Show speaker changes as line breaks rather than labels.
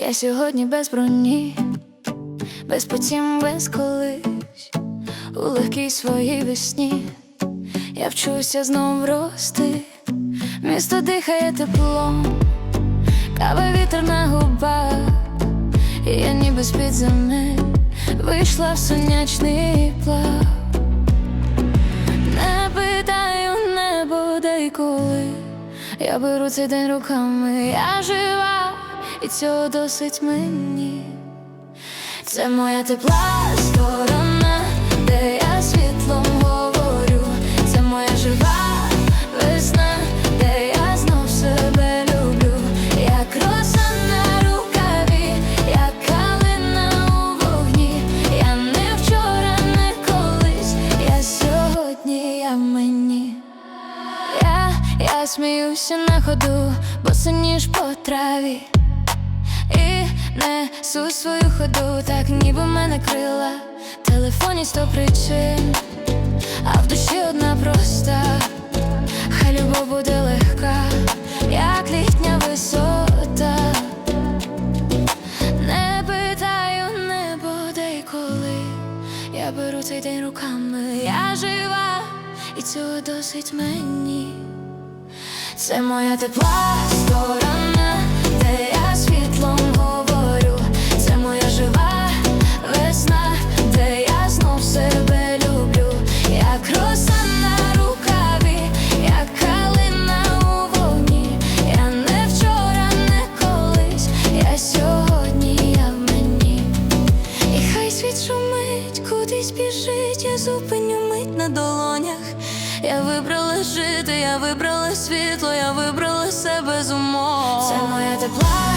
Я сьогодні без броні, без потім, без колись, у легкій своїй весні. Я вчуся знов рости, місто дихає теплом, кава вітер на губах, і я ніби з-під земель вийшла в сонячний плав. Не питаю небо, де й коли. Я беру цей день руками, я жива, і цього досить мені. Це моя тепла сторона, де я світлом говорю. Це моя жива весна, де я знов себе люблю. Як роса на рукаві, як калина у. Я не вчора, не колись, я сьогодні, я мені. Я сміюся на ходу, бо синіш по траві. І несу свою ходу, так ніби мене крила. Телефоні сто причин, а в душі одна проста. Хай любов буде легка, як літня висота. Не питаю небо, де й коли. Я беру цей день руками, я жива, і цього досить мені. Це моя тепла сторона, кудись біжить, я зупиню мить на долонях. Я вибрала жити, я вибрала світло, я вибрала себе з умов. Це моя тепла.